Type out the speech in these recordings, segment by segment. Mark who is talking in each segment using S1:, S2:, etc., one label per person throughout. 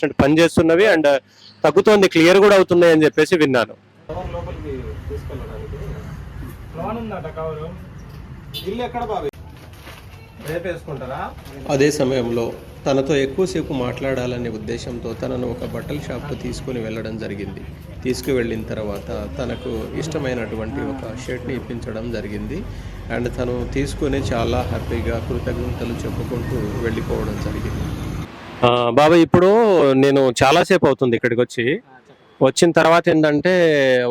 S1: Percent పనిచేస్తున్నవి and తగ్గుతోంది clear కూడా అవుతున్నాయి అని చెప్పేసి విన్నాను. అదే సమయంలో తనతో ఎక్కువసేపు మాట్లాడాలనే ఉద్దేశంతో తనను ఒక బట్టల షాప్కు తీసుకుని వెళ్ళడం జరిగింది. తీసుకువెళ్ళిన తర్వాత తనకు ఇష్టమైనటువంటి ఒక షర్ట్ని ఇప్పించడం జరిగింది. అండ్ తను తీసుకుని చాలా హ్యాపీగా కృతజ్ఞతలు చెప్పుకుంటూ వెళ్ళిపోవడం జరిగింది. బాబా ఇప్పుడు నేను చాలాసేపు అవుతుంది ఇక్కడికి వచ్చి. వచ్చిన తర్వాత ఏంటంటే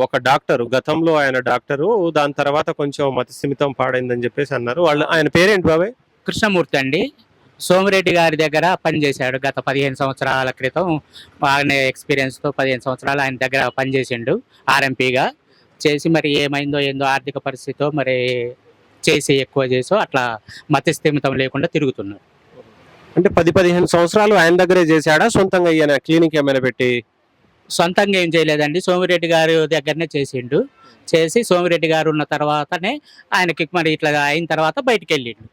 S1: ఒక డాక్టర్ గతంలో ఆయన డాక్టరు దాని తర్వాత కొంచెం మతిస్థిమితం పాడైందని చెప్పేసి అన్నారు. వాళ్ళు ఆయన పేరేంటి బాబాయ్
S2: కృష్ణమూర్తి అండి. సోమిరెడ్డి గారి దగ్గర పనిచేశాడు. గత పదిహేను సంవత్సరాల క్రితం ఆయన ఎక్స్పీరియన్స్తో పదిహేను సంవత్సరాలు ఆయన దగ్గర పనిచేసిండు ఆర్ఎంపీగా. చేసి మరి ఏమైందో ఏందో ఆర్థిక పరిస్థితితో మరి చేసి ఎక్కువ చేసో అట్లా మతిస్థిమితం లేకుండా తిరుగుతున్నాడు
S1: అంటే పది పదిహేను సంవత్సరాలు ఆయన దగ్గరే చేశాడా? సొంతంగా ఈయన క్లినిక్ ఏమైనా పెట్టి?
S2: సొంతంగా ఏం చేయలేదండి. సోమిరెడ్డి గారి దగ్గరనే చేసిండు. చేసి సోమిరెడ్డి గారు ఉన్న తర్వాతనే ఆయనకి మరి ఇట్లా అయిన తర్వాత బయటికి వెళ్ళిండు.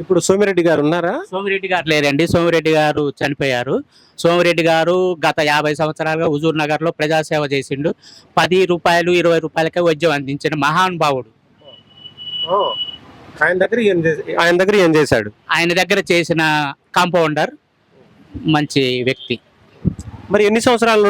S1: ఇప్పుడు సోమిరెడ్డి గారు ఉన్నారా?
S2: సోమిరెడ్డి గారు లేరండి. సోమిరెడ్డి గారు చనిపోయారు. సోమిరెడ్డి గారు గత యాభై సంవత్సరాలుగా హుజూర్ నగర్లో ప్రజాసేవ చేసిండు. పది రూపాయలు ఇరవై రూపాయలకే వైద్యం అందించిన మహానుభావుడు.
S1: ఆయన దగ్గర ఏం ఆయన దగ్గర ఏం చేశాడు?
S2: ఆయన దగ్గర చేసిన కాంపౌండర్ మంచి వ్యక్తి.
S1: మరి ఎన్ని సంవత్సరాల